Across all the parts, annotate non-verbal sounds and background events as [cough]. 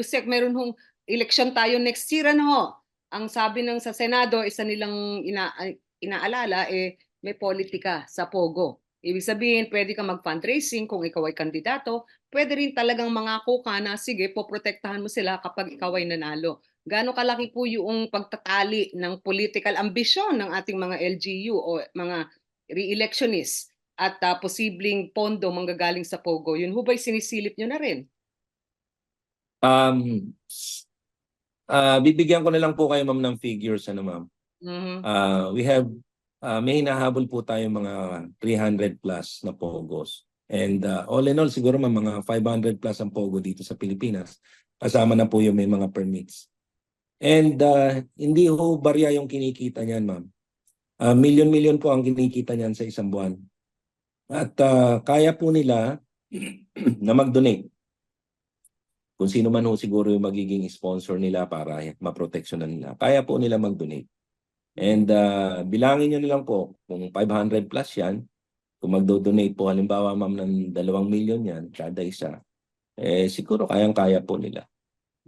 Yusek, meron hong election tayo next year, ano ho? Ang sabi ng sa Senado, isa nilang ina, inaalala, eh, may politika sa Pogo. Ibig sabihin, pwede ka mag-fundraising kung ikaw ay kandidato. Pwede rin talagang mangako ka na, sige, poprotektahan mo sila kapag ikaw ay nanalo. Gaano kalaki po yung pagtatali ng political ambition ng ating mga LGU o mga re-electionists at ah, posibleng pondo manggagaling sa Pogo? Yun ho ba'y sinisilip nyo na rin? Um, ah bibigyan ko na lang po kayo ma'am ng figures ano ma'am. Mhm. Ah, we have ah, may hinahabol po tayo mga 300 plus na pogos. And ah, all in all siguro ma'am, mga 500 plus ang pogo dito sa Pilipinas. Kasama na po yung may mga permits. And ah, hindi ho barya yung kinikita niyan ma'am. Ah, million-million po ang kinikita niyan sa isang buwan. At ah, kaya po nila [clears throat] na mag-donate kung sino man ho siguro yung magiging sponsor nila para maproteksyonan nila. Kaya po nila mag-donate. And uh, bilangin nyo na lang po, kung 500 plus yan, kung magdo-donate po halimbawa ma'am ng 2 million yan, kada isa, eh siguro kayang-kaya po nila.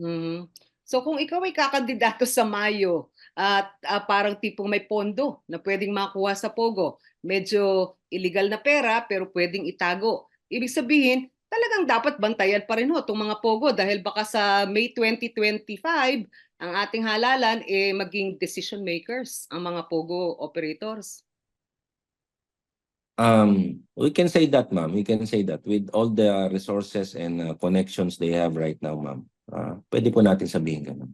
Mhm. So kung ikaw ay kakandidato sa Mayo at ah, parang tipong may pondo na pwedeng makuha sa Pogo, medyo illegal na pera pero pwedeng itago. Ibig sabihin, talagang dapat bantayan pa rin ho itong mga Pogo dahil baka sa May 2025 ang ating halalan eh maging decision makers ang mga Pogo operators. Um, we can say that ma'am, we can say that with all the resources and uh, connections they have right now ma'am. Uh, pwede po natin sabihin ganun.